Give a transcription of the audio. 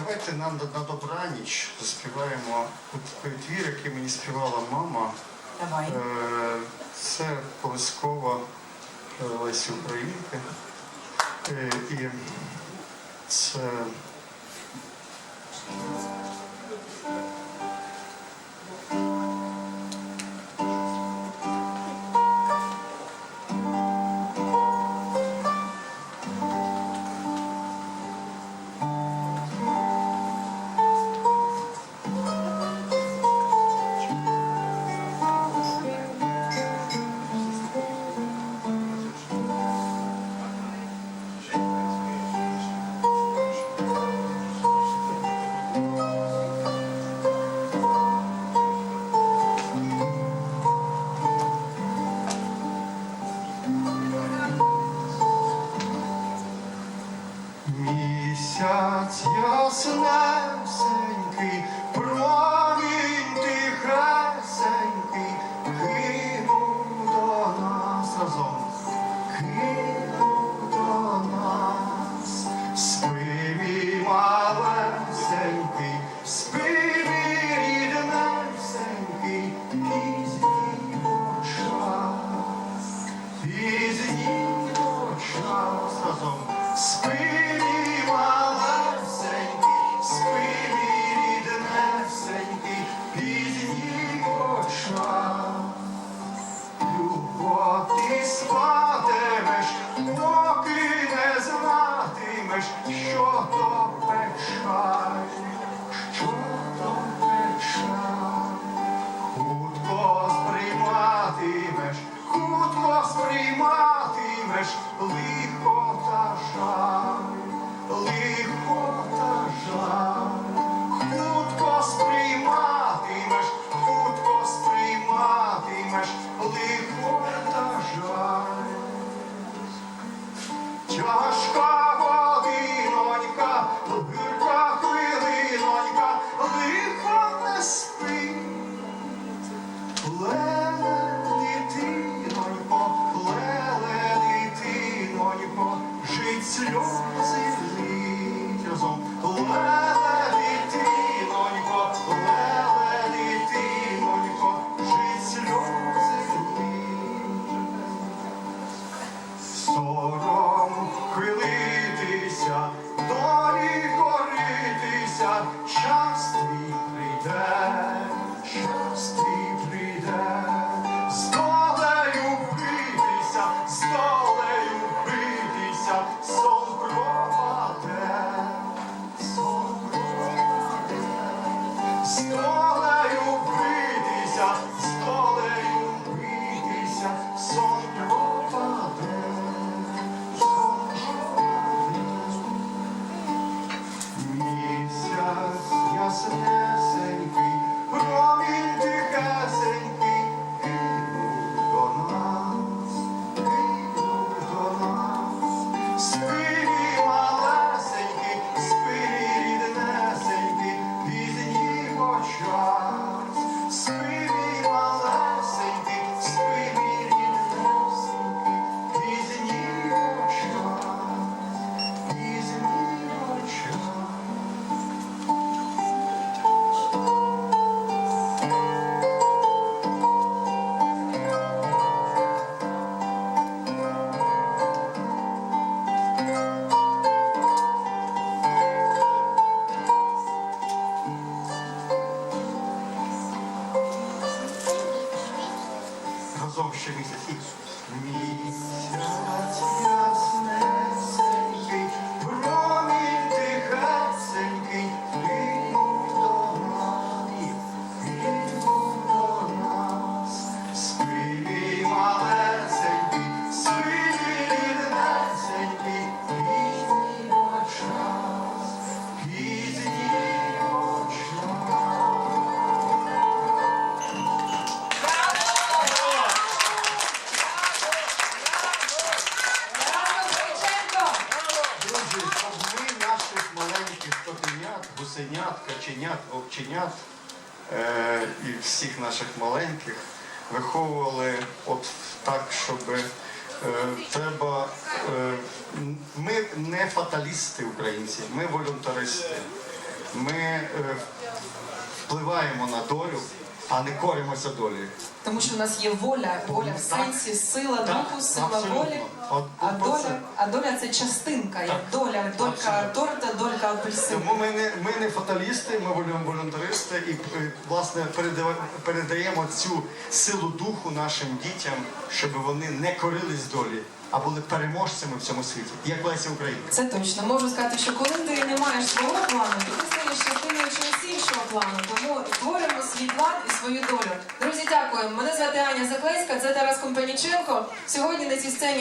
Давайте нам на, добраніч заспіваємо той твір, який мені співала мама. Давай. Е, Це колискова е, Лесі Українки. Е, І це Місяць яснесенький, промінь тихесенький, кинув до нас разом, до нас, спи мій малесенький, ріднесенький, пізній час. Пізній час спи, sorrow. Пізній час. Спи, Znowu się mi zacisł. Каченят, овченят е, і всіх наших маленьких виховували от так, щоб е, треба. Е, ми не фаталісти українці, ми волюнтаристи. ми е, впливаємо на долю, а не коримося долі. Тому що в нас є воля, воля в сенсі, сила духу, сила волі. А доля, а доля це частинка, як доля, долька торта, долька апельсину. Тому ми не, ми не фаталісти, ми волюнтаристи і е, власне передаємо цю силу духу нашим дітям, щоб вони не корились долі, а були переможцями в цьому світі, як Леся Українка. Це точно. Можу сказати, що коли ти не маєш свого плану, то ти стаєш частиною чогось іншого плану. Тому свій план і свою долю. Друзі, дякую. Мене звати Аня Заклейська, це Тарас Компаніченко. Сьогодні на цій сцені